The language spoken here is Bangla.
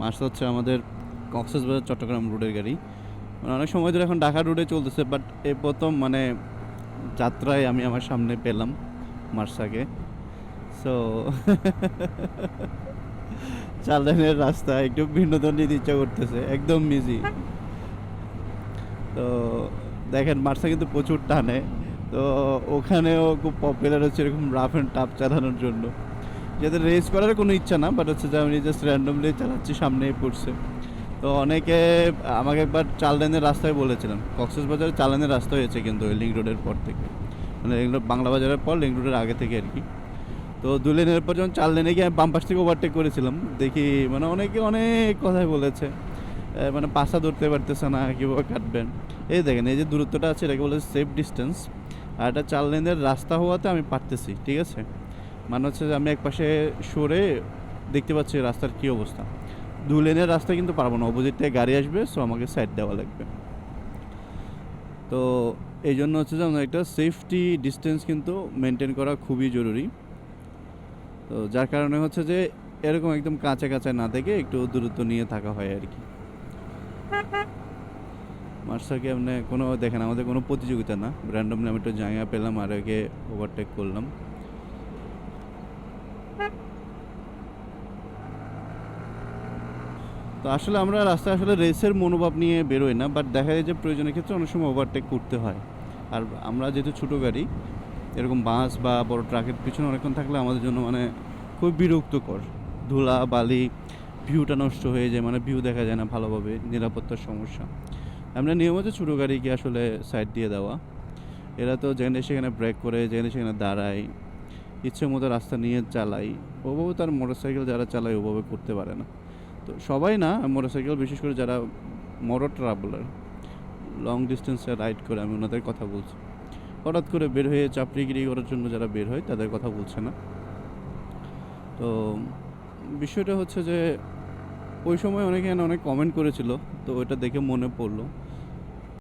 মার্সা হচ্ছে আমাদের কক্সবাজার চট্টগ্রাম রোডের গাড়ি। মানে অনেক সময় ধরে এখন ঢাকা রোডে চলতেছে বাট এই প্রথম মানে যাত্রায় আমি আমার সামনে পেলাম মার্সাকে সো চালানের রাস্তা একটু বিনোদন নিতে ইচ্ছা করতেছে, একদম মিজি তো দেখেন মার্সা কিন্তু প্রচুর টানে, তো ওখানেও খুব পপুলার হচ্ছে এরকম রাফ অ্যান্ড টাফ চালানোর জন্য। যাদের রেস করার কোনো ইচ্ছা না বাট হচ্ছে যে আমি জাস্ট র্যান্ডমলি চালাচ্ছি, সামনেই পড়ছে। তো অনেকে, আমাকে একবার চাল লেনের রাস্তায় বলেছিলাম, কক্সেস বাজারে চাল লেনের রাস্তা হয়েছে কিন্তু ওই লিঙ্ক রোডের পর থেকে। মানে লিঙ্ক রোড বাংলা বাজারের পর লিঙ্ক রোডের আগে থেকে আর কি। তো দু লেনের পর যখন চার লেনে গিয়ে আমি বাম পাশ থেকে ওভারটেক করেছিলাম, দেখি মানে অনেকে অনেক কথাই বলেছে। মানে পাশা ধরতে পারতেছে না, কীভাবে কাটবেন? এই দেখেন, এই যে দূরত্বটা আছে, এটাকে বলে সেফ ডিস্টেন্স আর এটা চার লেনের রাস্তা হওয়াতে আমি পারতেছি, ঠিক আছে? মানে হচ্ছে যে আমি এক পাশে সরে দেখতে পাচ্ছি রাস্তার কী অবস্থা। দু লেনের রাস্তা কিন্তু পারব না অপোজিট থেকে গাড়ি আসবে সো আমাকে সাইড দেওয়া লাগবে। তো এই জন্য হচ্ছে যে আমাদের একটা সেফটি ডিস্টেন্স কিন্তু মেনটেন করা খুবই জরুরি। তো যার কারণে হচ্ছে যে এরকম একদম কাঁচা কাঁচা না থেকে একটু দূরত্ব নিয়ে থাকা হয় আর কি। মার্সাকে আপনি কোনো দেখেন, আমাদের কোনো প্রতিযোগিতা না। র্যান্ডমলি আমি একটু জায়গা পেলাম আর একে ওভারটেক করলাম। তো আসলে আমরা রাস্তায় আসলে রেসের মনোভাব নিয়ে বেরোই না বাট দেখা যায় যে প্রয়োজনের ক্ষেত্রে অনেক সময় ওভারটেক করতে হয়। আর আমরা যেহেতু ছোটো গাড়ি, এরকম বাস বা বড় ট্রাকের পিছনে অনেকক্ষণ থাকলে আমাদের জন্য মানে খুব বিরক্তকর। ধুলা, বালি ভিউটা নষ্ট হয়ে যায় মানে ভিউ দেখা যায় না ভালোভাবে, নিরাপত্তার সমস্যা। আমরা নিয়ম হচ্ছে ছোটো গাড়িকে আসলে সাইড দিয়ে দেওয়া। এরা তো যেখানে সেখানে ব্রেক করে, যেখানে সেখানে দাঁড়ায় ইচ্ছে মতো রাস্তা নিয়ে চালাই। ওভাবে তার মোটরসাইকেল যারা চালায় ওভাবে করতে পারে না। তো সবাই না, মোটরসাইকেল বিশেষ করে যারা মোটর ট্রাভেলার লং ডিস্টেন্সে রাইড করে, আমি ওনাদের কথা বলছি। হঠাৎ করে বের হয়ে চাপড়িগিরি করার জন্য যারা বের হয়, তাদের কথা বলছে না। তো বিষয়টা হচ্ছে যে, ওই সময় অনেকে অনেক কমেন্ট করেছিল, তো ওইটা দেখে মনে পড়ল।